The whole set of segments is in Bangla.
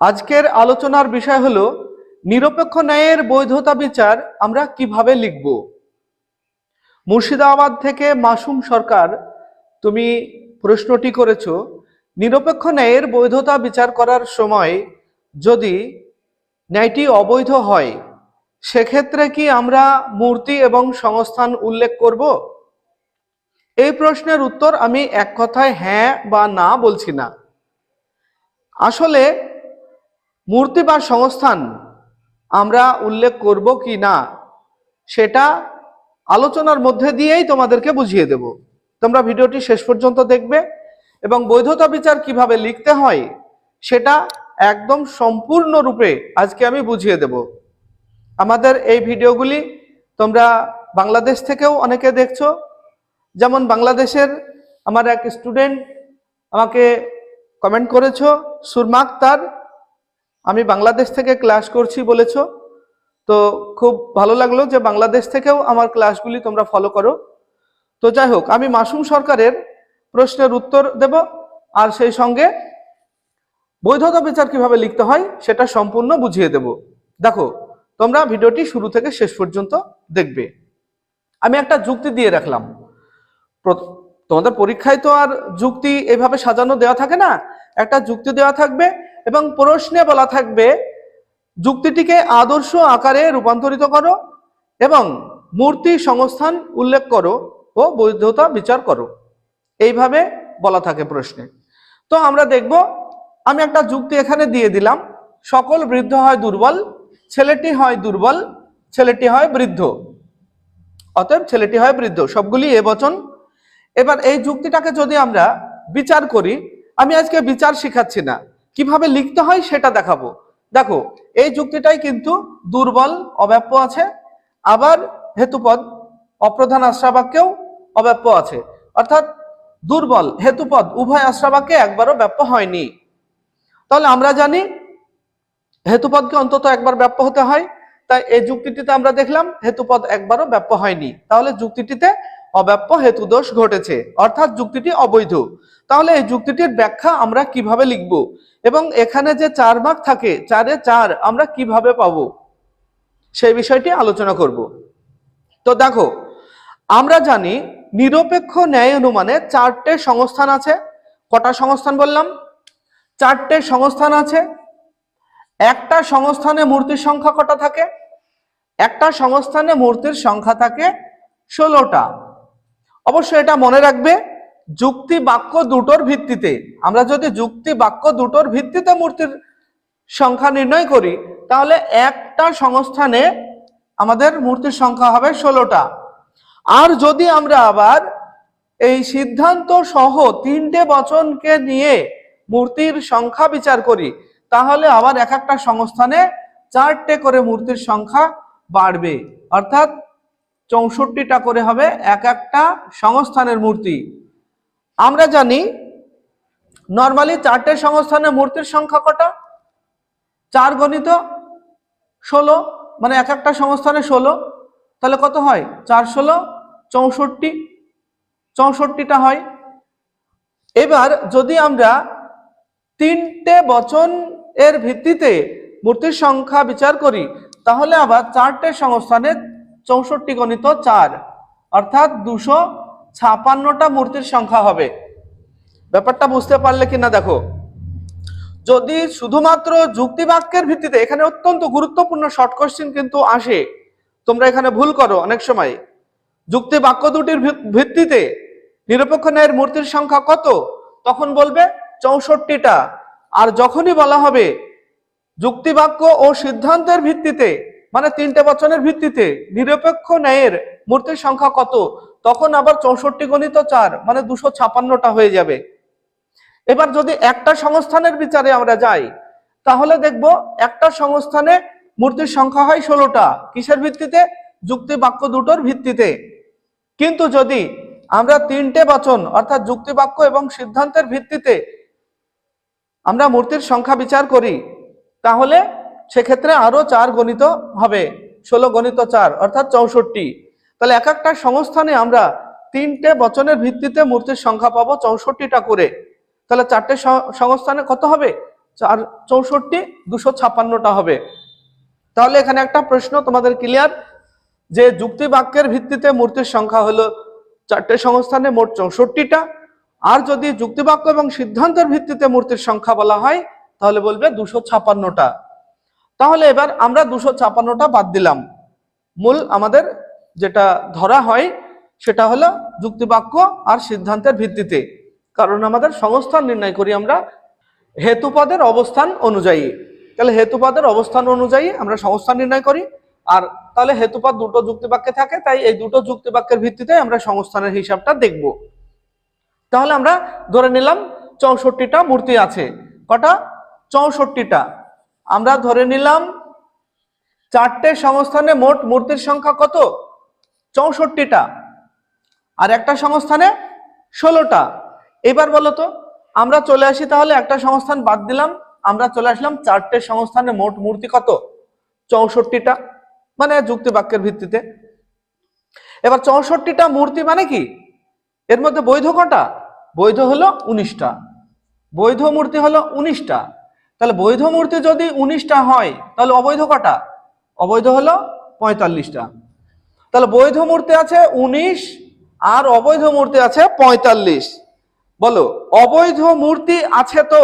আজকের আলোচনার বিষয় হলো, নিরপেক্ষ ন্যায়ের বৈধতা বিচার আমরা কীভাবে লিখব? মুর্শিদাবাদ থেকে মাসুম সরকার, তুমি প্রশ্নটি করেছ, নিরপেক্ষ ন্যায়ের বৈধতা বিচার করার সময় যদি ন্যায়টি অবৈধ হয়, সেক্ষেত্রে কি আমরা মূর্তি এবং সংস্থান উল্লেখ করব? এই প্রশ্নের উত্তর আমি এক কথায় হ্যাঁ বা না বলছি না। আসলে মূর্তি বা সংস্থান আমরা উল্লেখ করব কি না, সেটা আলোচনার মধ্যে দিয়েই তোমাদেরকে বুঝিয়ে দেব। তোমরা ভিডিওটি শেষ পর্যন্ত দেখবে এবং বৈধতা বিচার কীভাবে লিখতে হয়, সেটা একদম সম্পূর্ণরূপে আজকে আমি বুঝিয়ে দেব। আমাদের এই ভিডিওগুলি তোমরা বাংলাদেশ থেকেও অনেকে দেখছ। যেমন বাংলাদেশের আমার এক স্টুডেন্ট আমাকে কমেন্ট করেছ সুরমা আক্তার আমি বাংলাদেশ থেকে ক্লাস করছি বলেছ? তো খুব ভালো লাগল যে বাংলাদেশ থেকেও আমার ক্লাসগুলি তোমরা ফলো করো। তো যাই হোক, আমি মাসুম সরকারের প্রশ্নের উত্তর দেব আর সেই সঙ্গে বৈধতা বিচার কীভাবে লিখতে হয় সেটা সম্পূর্ণ বুঝিয়ে দেব। দেখো, তোমরা ভিডিওটি শুরু থেকে শেষ পর্যন্ত দেখবে। আমি একটা যুক্তি দিয়ে রাখলাম। তোমাদের পরীক্ষায় তো আর যুক্তি এভাবে সাজানো দেওয়া থাকে না। একটা যুক্তি দেওয়া থাকবে এবং প্রশ্নে বলা থাকবে, যুক্তিটিকে আদর্শ আকারে রূপান্তরিত করো এবং মূর্তি সংস্থান উল্লেখ করো ও বৈধতা বিচার করো। এইভাবে বলা থাকে প্রশ্নে। তো আমরা দেখব, আমি একটা যুক্তি এখানে দিয়ে দিলাম, সকল বৃদ্ধ হয় দুর্বল, ছেলেটি হয় দুর্বল, ছেলেটি হয় বৃদ্ধ। অতএব ছেলেটি হয় বৃদ্ধ, সবগুলি এ বচন। এবার এই যুক্তিটাকে যদি আমরা বিচার করি, আমি আজকে বিচার শিখাচ্ছি না। কীভাবে লিখতে হয় সেটা দেখাবো। দেখো, এই যুক্তিটাই কিন্তু দুর্বল, অব্যাপ্য আছে। আবার হেতুপদ, অপ্রধান আশ্রাবাক্যেও অব্যাপ্য আছে। অর্থাৎ দুর্বল, হেতুপদ, উভয় আশ্রাবাক্যে একবারও ব্যাপ্য হয়নি। তাহলে আমরা জানি হেতুপদকে অন্তত একবার ব্যাপ্য হতে হয়। তাই এই যুক্তিটিতে আমরা দেখলাম হেতুপদ একবারও ব্যাপ্য হয়নি। তাহলে যুক্তিটিতে অব্যাপ্য হেতুদোষ ঘটেছে। অর্থাৎ যুক্তিটি অবৈধ। তাহলে এই যুক্তিটির ব্যাখ্যা আমরা কীভাবে লিখব? এবং এখানে যে চার ভাগ থাকে, চারে চার আমরা কীভাবে পাব? সেই বিষয়টি আলোচনা করব। তো দেখো, আমরা জানি নিরপেক্ষ ন্যায় অনুমানে চারটে সংস্থান আছে। কটা সংস্থান বললাম? চারটে সংস্থান আছে। একটা সংস্থানে মূর্তির সংখ্যা কটা থাকে? একটা সংস্থানে মূর্তির সংখ্যা থাকে ষোলোটা। অবশ্য এটা মনে রাখবে যুক্তি বাক্য দুটোর ভিত্তিতে, আমরা যদি যুক্তি বাক্য দুটোর ভিত্তিতে মূর্তির সংখ্যা নির্ণয় করি, তাহলে একটা সংস্থানে আমাদের মূর্তির সংখ্যা হবে ষোলোটা। আর যদি আমরা আবার এই সিদ্ধান্ত সহ তিনটে বচনকে নিয়ে মূর্তির সংখ্যা বিচার করি, তাহলে আবার এক একটা সংস্থানে চারটে করে মূর্তির সংখ্যা বাড়বে। অর্থাৎ চৌষট্টিটা করে হবে এক একটা সংস্থানের মূর্তি। আমরা জানি নর্মালি চারটে সংস্থানে মূর্তির সংখ্যা কটা? চার গণিত ষোলো মানে এক একটা সংস্থানে ষোলো। তাহলে কত হয়? চার ষোলো, চৌষট্টি। চৌষট্টিটা হয়। এবার যদি আমরা তিনটে বচন এর ভিত্তিতে মূর্তির সংখ্যা বিচার করি, তাহলে আবার চারটে সংস্থানে চৌষট্টি গণিত চার, অর্থাৎ দুশো ছাপান্নটা মূর্তির সংখ্যা হবে। ব্যাপারটা বুঝতে পারলে কিনা দেখো? যদি শুধুমাত্র যুক্তি বাক্যের ভিত্তিতে, এখানে অত্যন্ত গুরুত্বপূর্ণ শর্ট কোশ্চেন কিন্তু আসে। তোমরা এখানে ভুল করো অনেক সময়। যুক্তি বাক্য দুটির ভিত- ভিত্তিতে নিরপেক্ষ ন্যায়ের মূর্তির সংখ্যা কত? তখন বলবে চৌষট্টিটা। আর যখনই বলা হবে যুক্তি বাক্য ও সিদ্ধান্তের ভিত্তিতে মানে তিনটে বচনের ভিত্তিতে নিরপেক্ষ ন্যায়ের মূর্তির সংখ্যা কত? তখন আবার চৌষট্টি গণিত চার মানে দুশো ছাপান্নটা হয়ে যাবে। এবার যদি একটা সংস্থানের বিচারে আমরা যাই, তাহলে দেখব একটা সংস্থানে মূর্তির সংখ্যা হয় ষোলোটা। কিসের ভিত্তিতে? যুক্তি বাক্য দুটোর ভিত্তিতে। কিন্তু যদি আমরা তিনটে বচন, অর্থাৎ যুক্তি বাক্য এবং সিদ্ধান্তের ভিত্তিতে আমরা মূর্তির সংখ্যা বিচার করি, তাহলে সেক্ষেত্রে আরও চার গণিত হবে, ষোলো গণিত চার, অর্থাৎ চৌষট্টি। তাহলে এক একটা সংস্থানে আমরা তিনটে বচনের ভিত্তিতে মূর্তির সংখ্যা পাবো চৌষট্টিটা করে। তাহলে চারটে সংস্থানে কত হবে? চার, চৌষট্টি, দুশো ছাপ্পান্নটা হবে। তাহলে এখানে একটা প্রশ্ন তোমাদের ক্লিয়ার যে যুক্তি বাক্যের ভিত্তিতে মূর্তির সংখ্যা হলো চারটে সংস্থানে মোট চৌষট্টিটা, আর যদি যুক্তিবাক্য এবং সিদ্ধান্তের ভিত্তিতে মূর্তির সংখ্যা বলা হয়, তাহলে বলবে দুশো ছাপান্নটা তাহলে এবার আমরা দুশো ছাপান্নটা বাদ দিলাম। মূল আমাদের যেটা ধরা হয়, সেটা হলো যুক্তিবাক্য আর সিদ্ধান্তের ভিত্তিতে। কারণ আমাদের সংস্থান নির্ণয় করি আমরা হেতুপদের অবস্থান অনুযায়ী। তাহলে হেতুপদের অবস্থান অনুযায়ী আমরা সংস্থান নির্ণয় করি। আর তাহলে হেতুপদ দুটো যুক্তিবাক্যে থাকে, তাই এই দুটো যুক্তিবাক্যের ভিত্তিতে আমরা সংস্থানের হিসাবটা দেখব। তাহলে আমরা ধরে নিলাম চৌষট্টিটা মূর্তি আছে। কটা? চৌষট্টিটা। আমরা ধরে নিলাম চারটে সংস্থানে মোট মূর্তির সংখ্যা কত? চৌষট্টিটা। আর একটা সংস্থানে ষোলোটা। এবার বলো তো, আমরা চলে আসি তাহলে, একটা সংস্থান বাদ দিলাম, আমরা চলে আসলাম চারটে সংস্থানে মোট মূর্তি কত? চৌষট্টিটা মানে যুক্তি বাক্যের ভিত্তিতে। এবার চৌষট্টিটা মূর্তি মানে কি? এর মধ্যে বৈধ কটা? বৈধ হলো উনিশটা। বৈধ মূর্তি হলো উনিশটা। তাহলে বৈধ মূর্তি যদি উনিশটা হয়, তাহলে অবৈধ কটা? অবৈধ হলো পঁয়তাল্লিশটা। তাহলে বৈধ মূর্তি আছে উনিশ আর অবৈধ মূর্তি আছে পঁয়তাল্লিশ। বলো, অবৈধ মূর্তি আছে তো?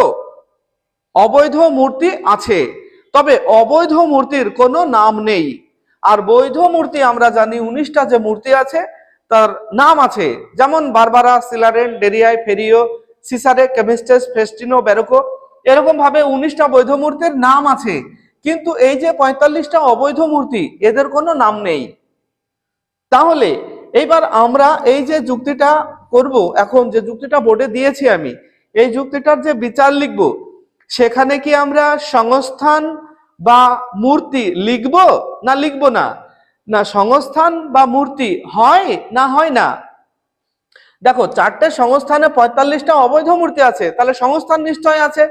অবৈধ মূর্তি আছে। তবে অবৈধ মূর্তির কোনো নাম নেই। আর বৈধ মূর্তি আমরা জানি উনিশটা যে মূর্তি আছে, তার নাম আছে। যেমন বারবারা, সিলারেন, ডেরিয়ায়, ফেরিও, সিসারে কেমিস্টেস ফেস্টিনো, ব্যারোকো এরকম ভাবে উনিশটা বৈধ মূর্তির নাম আছে। কিন্তু এই যে পঁয়তাল্লিশটা অবৈধ মূর্তি, এদের কোনো নাম নেই। তাহলে এইবার আমরা এই যে যুক্তিটা করব, এখন যে যুক্তিটা বোর্ডে দিয়েছি আমি, এই যুক্তিটার যে বিচার লিখব, সেখানে কি আমরা সংস্থান বা মূর্তি লিখব না লিখব না? না, সংস্থান বা মূর্তি হয় না হয় না? দেখো, চারটে সংস্থানে পঁয়তাল্লিশটা অবৈধ মূর্তি আছে, তাহলে সংস্থান নিশ্চয় আছে।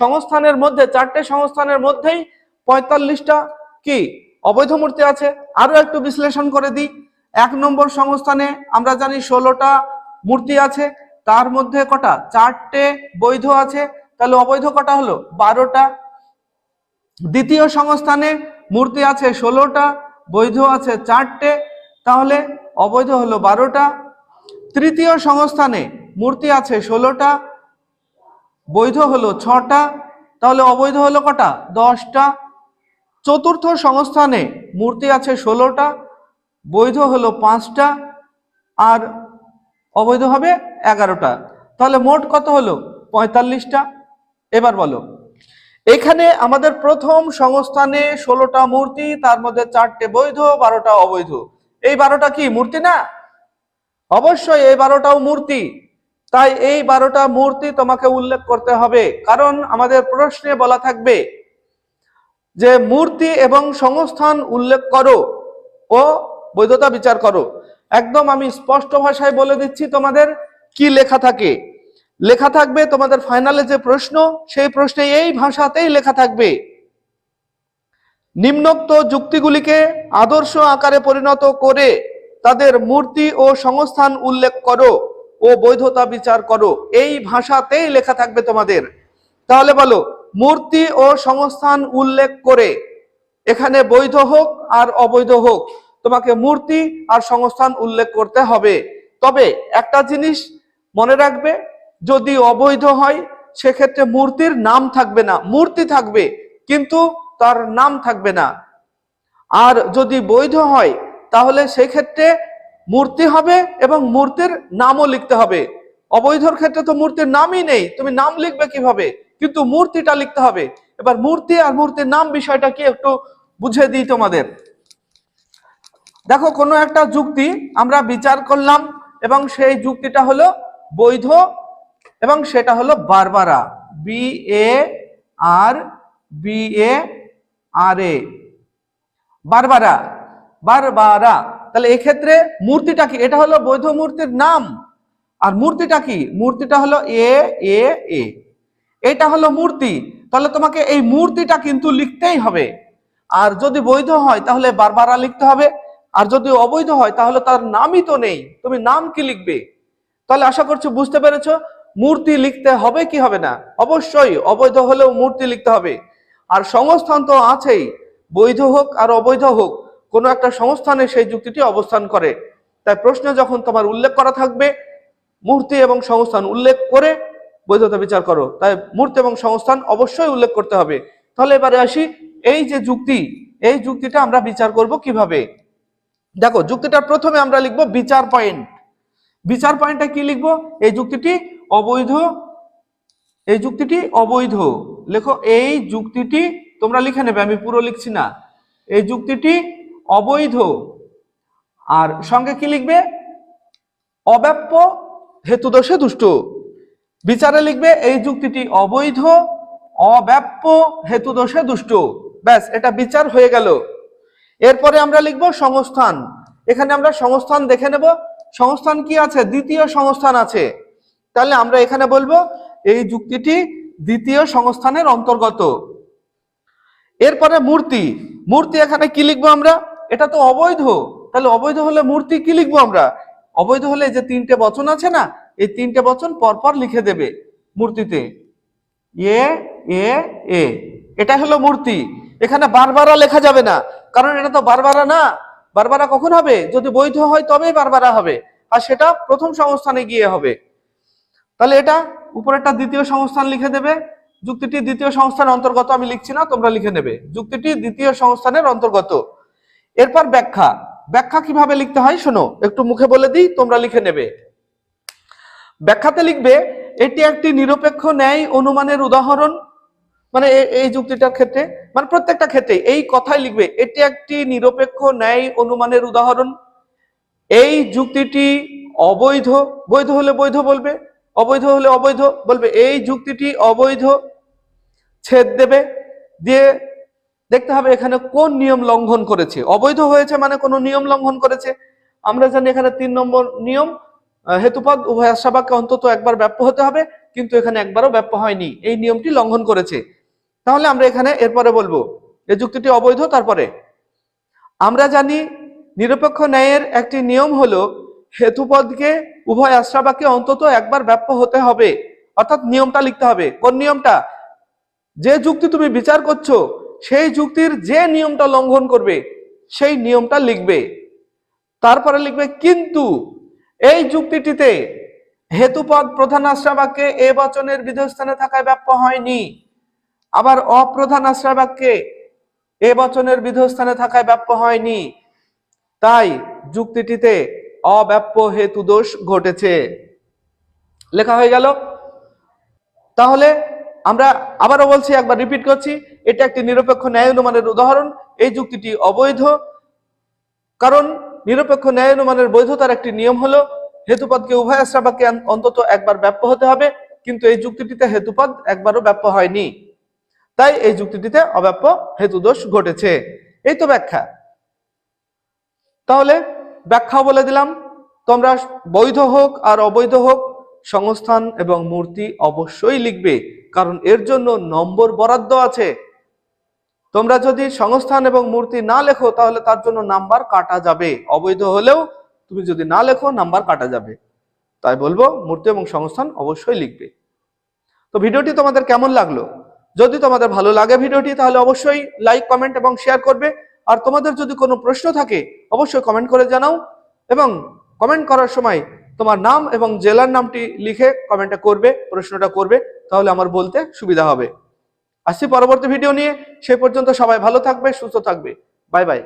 সংস্থানের মধ্যে, চারটে সংস্থানের মধ্যেই পঁয়তাল্লিশটা কি অবৈধ মূর্তি আছে? আরও একটু বিশ্লেষণ করে দিই। এক নম্বর সংস্থানে আমরা জানি ষোলোটা মূর্তি আছে, তার মধ্যে কটা? চারটে বৈধ আছে। তাহলে অবৈধ কটা হলো? বারোটা। দ্বিতীয় সংস্থানে মূর্তি আছে, ষোলোটা, বৈধ আছে চারটে। তাহলে অবৈধ হলো বারোটা। তৃতীয় সংস্থানে মূর্তি আছে, ষোলোটা। বৈধ হলো ছটা, তাহলে অবৈধ হলো কটা? দশটা। চতুর্থ সংস্থানে মূর্তি আছে ষোলোটা, বৈধ হলো পাঁচটা, আর অবৈধ হবে এগারোটা। তাহলে মোট কত হলো? পঁয়তাল্লিশটা। এবার বলো। এখানে আমাদের প্রথম সংস্থানে ষোলোটা মূর্তি, তার মধ্যে চারটে বৈধ, বারোটা অবৈধ। এই বারোটা কি মূর্তি না? অবশ্যই এই বারোটাও মূর্তি। তাই এই বারোটা মূর্তি তোমাকে উল্লেখ করতে হবে। কারণ আমাদের প্রশ্নে বলা থাকবে যে মূর্তি এবং সংস্থান উল্লেখ করো ও বৈধতা বিচার করো। একদম আমি স্পষ্ট ভাষায় বলে দিচ্ছি তোমাদের কি লেখা থাকে। লেখা থাকবে তোমাদের ফাইনালে যে প্রশ্ন, সেই প্রশ্নে এই ভাষাতেই লেখা থাকবে। নিম্নোক্ত যুক্তিগুলিকে আদর্শ আকারে পরিণত করে তাদের মূর্তি ও সংস্থান উল্লেখ করো। ও বৈধতা বিচার করো। এই ভাষাতেই লেখা থাকবে তোমাদের। তাহলে বলো, মূর্তি ও সংস্থান উল্লেখ করে এখানে বৈধ হোক আর অবৈধ হোক, তোমাকে মূর্তি আর সংস্থান উল্লেখ করতে হবে। তবে একটা জিনিস মনে রাখবে, যদি অবৈধ হয়, সেক্ষেত্রে মূর্তির নাম থাকবে না। মূর্তি থাকবে, কিন্তু তার নাম থাকবে না। আর যদি বৈধ হয়, তাহলে সেক্ষেত্রে মূর্তি হবে এবং মূর্তির নামও লিখতে হবে। অবৈধর ক্ষেত্রে তো মূর্তির নামই নেই, তুমি নাম লিখবে কীভাবে? কিন্তু মূর্তিটা লিখতে হবে। এবার মূর্তি আর মূর্তির নাম বিষয়টা কি একটু বুঝে দিই তোমাদের। দেখো, কোনো একটা যুক্তি আমরা বিচার করলাম এবং সেই যুক্তিটা হলো বৈধ এবং সেটা হলো Barbara. B A R B A R A Barbara Barbara. তাহলে এক্ষেত্রে মূর্তিটা কি? এটা হলো বৈধ মূর্তির নাম। আর মূর্তিটা কি? মূর্তিটা হলো এ এ এ। এটা হলো মূর্তি। তাহলে তোমাকে এই মূর্তিটা কিন্তু লিখতেই হবে। আর যদি বৈধ হয়, তাহলে বারবারা লিখতে হবে। আর যদি অবৈধ হয়, তাহলে তার নামই তো নেই। তুমি নাম কি লিখবে? তাহলে আশা করছি বুঝতে পেরেছ। মূর্তি লিখতে হবে কি হবে না? অবশ্যই অবৈধ হলেও মূর্তি লিখতে হবে। আর সংস্থান তো আছেই। বৈধ হোক আর অবৈধ হোক। কোনো একটা সংস্থানে সেই যুক্তিটি অবস্থান করে। তাই প্রশ্ন যখন তোমার উল্লেখ করা থাকবে, মূর্তি এবং সংস্থান উল্লেখ করে বৈধতা বিচার করো। তাই মূর্তি এবং সংস্থান অবশ্যই উল্লেখ করতে হবে। তাহলে এবারে আসি, এই যে যুক্তি, এই যুক্তিটা আমরা বিচার করব কীভাবে? দেখো, যুক্তিটা প্রথমে আমরা লিখব বিচার পয়েন্ট। বিচার পয়েন্টে কি লিখব? এই যুক্তিটি অবৈধ, এই যুক্তিটি অবৈধ। লেখো, এই যুক্তিটি তোমরা লিখে নেবে, আমি পুরো লিখছি না। এই যুক্তিটি অবৈধ। আর সঙ্গে কি লিখবে? অব্যাপ্য, হেতুদোষে দুষ্ট। বিচারে লিখবে, এই যুক্তিটি অবৈধ, অব্যাপ্য, হেতুদোষে দুষ্ট। ব্যাস, এটা বিচার হয়ে গেল। এরপরে আমরা লিখব সংস্থান। এখানে আমরা সংস্থান দেখে নেব। সংস্থান কি আছে? দ্বিতীয় সংস্থান আছে। তাহলে আমরা এখানে বলব, এই যুক্তিটি দ্বিতীয় সংস্থানের অন্তর্গত। এরপরে মূর্তি। মূর্তি এখানে কি লিখব আমরা? এটা তো অবৈধ। তাহলে অবৈধ হলে মূর্তি কি লিখব আমরা? অবৈধ হলে যে তিনটে বচন আছে না, এই তিনটে বচন পরপর লিখে দেবে মূর্তিতে। এ এ এ। এটা হলো মূর্তি। এখানে বারবারা লেখা যাবে না। কারণ এটা তো বারবারা না। বারবারা কখন হবে? যদি বৈধ হয় তবেই বারবারা হবে। আর সেটা প্রথম সংস্থানে গিয়ে হবে। তাহলে এটা উপরেরটা দ্বিতীয় সংস্থান লিখে দেবে। যুক্তিটি দ্বিতীয় সংস্থানের অন্তর্গত আমি লিখছি না, তোমরা লিখে নেবে। যুক্তিটি দ্বিতীয় সংস্থানের অন্তর্গত। এরপর ব্যাখ্যা। ব্যাখ্যা কীভাবে লিখতে হয় শোনো, একটু মুখে বলে দিই, তোমরা লিখে নেবে। ব্যাখ্যাতে লিখবে, এটি একটি নিরপেক্ষ ন্যায় অনুমানের উদাহরণ। মানে এই যুক্তিটার ক্ষেত্রে মানে প্রত্যেকটা ক্ষেত্রে, এই কথাই লিখবে, এটি একটি নিরপেক্ষ ন্যায় অনুমানের উদাহরণ। এই যুক্তিটি অবৈধ, বৈধ হলে বৈধ বলবে, অবৈধ হলে অবৈধ বলবে। এই যুক্তিটি অবৈধ ছেদ দেবে, দিয়ে দেখতে হবে এখানে কোন নিয়ম লঙ্ঘন করেছে। অবৈধ হয়েছে মানে কোনো নিয়ম লঙ্ঘন করেছে? আমরা জানি এখানে তিন নম্বর নিয়ম হেতুপদ, উভয় আশাবাক্যে অন্তত একবার ব্যাপ্য হতে হবে, কিন্তু এখানে একবারও ব্যাপ্য হয়নি। এই নিয়মটি লঙ্ঘন করেছে। তাহলে আমরা এখানে এরপরে বলব, এই যুক্তিটি অবৈধ, তারপরে? আমরা জানি নিরপেক্ষ ন্যায়ের একটি নিয়ম হলো, হেতুপদকে, উভয় আশ্রাবাকে অন্তত একবার ব্যাপ্য হতে হবে। অর্থাৎ নিয়মটা লিখতে হবে। কোন নিয়মটা? যে যুক্তি তুমি বিচার করছ সেই যুক্তির যে নিয়মটা লঙ্ঘন করবে, সেই নিয়মটা লিখবে। তারপরে লিখবে, কিন্তু এই যুক্তিটিতে হেতুপদ প্রধান আশ্রাবাক্যে এ বচনের বিধস্থানে থাকায় ব্যাপ্য হয়নি। আবার অপ্রধান আশ্রাবাক্যে এ বচনের বিধস্থানে থাকায় ব্যাপ্য হয়নি। তাই যুক্তিটিতে অব্যাপ্য হেতু দোষ ঘটেছে। লেখা হয়ে গেল। তাহলে আমরা আবারও বলছি, একবার রিপিট করছি এটা একটি নিরপেক্ষ ন্যায় অনুমানের উদাহরণ। এই যুক্তিটি অবৈধ, কারণ নিরপেক্ষ ন্যায় অনুমানের বৈধতার একটি নিয়ম হলো হেতুপদকে উভয় আশ্রাবাকে অন্তত একবার ব্যাপ্য হতে হবে, কিন্তু এই যুক্তিটিতে হেতুপদ একবারও ব্যাপ্য হয়নি। তাই এই যুক্তিটিতে অব্যাপ্য হেতুদোষ ঘটেছে। এই তো ব্যাখ্যা। তাহলে ব্যাখ্যা বলে দিলাম, তোমরা বৈধ হোক আর অবৈধ হোক, সংস্থান এবং মূর্তি অবশ্যই লিখবে, কারণ এর জন্য নম্বর বরাদ্দ আছে। তোমরা যদি সংস্থান এবং মূর্তি না লেখো, তাহলে তার জন্য নাম্বার কাটা যাবে। অবৈধ হলেও তুমি যদি না লেখো, নাম্বার কাটা যাবে। তাই বলব, মূর্তি এবং সংস্থান অবশ্যই লিখবে। তো ভিডিওটি তোমাদের কেমন লাগল? যদি তোমাদের ভালো লাগে ভিডিওটি, তাহলে অবশ্যই লাইক, কমেন্ট এবং শেয়ার করবে। আর তোমাদের যদি কোনো প্রশ্ন থাকে, অবশ্যই কমেন্ট করে জানাও। এবং কমেন্ট করার সময় তোমার নাম এবং জেলার নামটি লিখে কমেন্টটা করবে, প্রশ্নটা করবে, তাহলে আমার বলতে সুবিধা হবে। আসছি পরবর্তী ভিডিও নিয়ে। সে পর্যন্ত সবাই ভালো থাকবে সুস্থ থাকবে। Bye bye